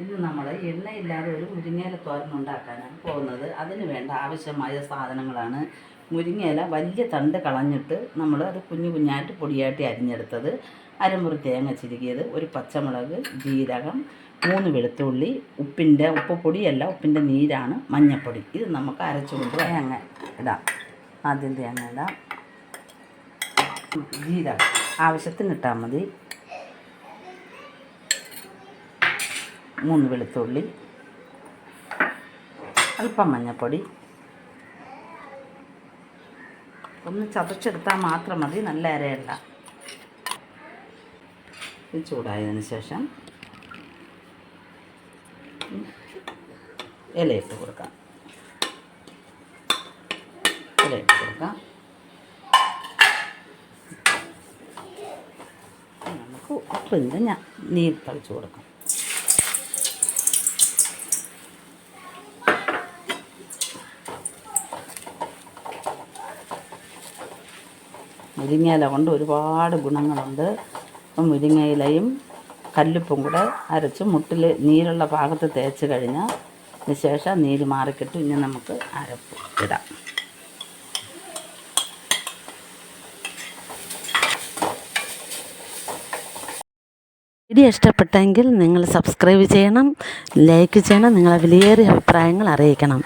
ഇന്ന് നമ്മൾ എണ്ണയില്ലാതെ ഒരു മുരിങ്ങയില തോരൻ ഉണ്ടാക്കാനാണ് പോകുന്നത്. അതിന് വേണ്ട ആവശ്യമായ സാധനങ്ങളാണ്. മുരിങ്ങയില വലിയ തണ്ട് കളഞ്ഞിട്ട് നമ്മൾ അത് കുഞ്ഞു കുഞ്ഞായിട്ട് പൊടിയായിട്ട് അരിഞ്ഞെടുത്തത് അരമുറി തേങ്ങ ചിരുകിയത് ഒരു പച്ചമുളക് ജീരകം മൂന്ന് വെളുത്തുള്ളി ഉപ്പിന്റെ ഉപ്പ് പൊടിയല്ല ഉപ്പിന്റെ നീരാണ് മഞ്ഞൾപ്പൊടി ഇത് നമുക്ക് അരച്ചുകൊണ്ട് തേങ്ങ ഇടാം. ആദ്യം തേങ്ങ ഇടാം. ജീരകം. ആവശ്യത്തിന് ഇട്ടാൽ മതി. മൂന്ന് വെളുത്തുള്ളി അല്പം മഞ്ഞൾപ്പൊടി ഒന്ന് ചതച്ചെടുത്താൽ മാത്രം മതി നല്ല അരയല്ല. ചൂടായതിന് ശേഷം ഇലയിട്ട് കൊടുക്കാം. ഇലയിട്ട് കൊടുക്കാം. നമുക്ക് ഉപ്പിന്റെ ഞാൻ നീര് തളിച്ച് കൊടുക്കാം. മുരിങ്ങയില കൊണ്ട് ഒരുപാട് ഗുണങ്ങളുണ്ട്. അപ്പം മുരിങ്ങയിലയും കല്ലുപ്പും കൂടെ അരച്ച് മുട്ടിൽ നീരുള്ള ഭാഗത്ത് തേച്ച് കഴിഞ്ഞാൽ അതിന് ശേഷം നീര് മാറിക്കിട്ടും. ഇനി നമുക്ക് അരപ്പ് ഇടാം. വീഡിയോ ഇഷ്ടപ്പെട്ടെങ്കിൽ നിങ്ങൾ സബ്സ്ക്രൈബ് ചെയ്യണം ലൈക്ക് ചെയ്യണം നിങ്ങളെ വിലയേറിയ അഭിപ്രായങ്ങൾ അറിയിക്കണം.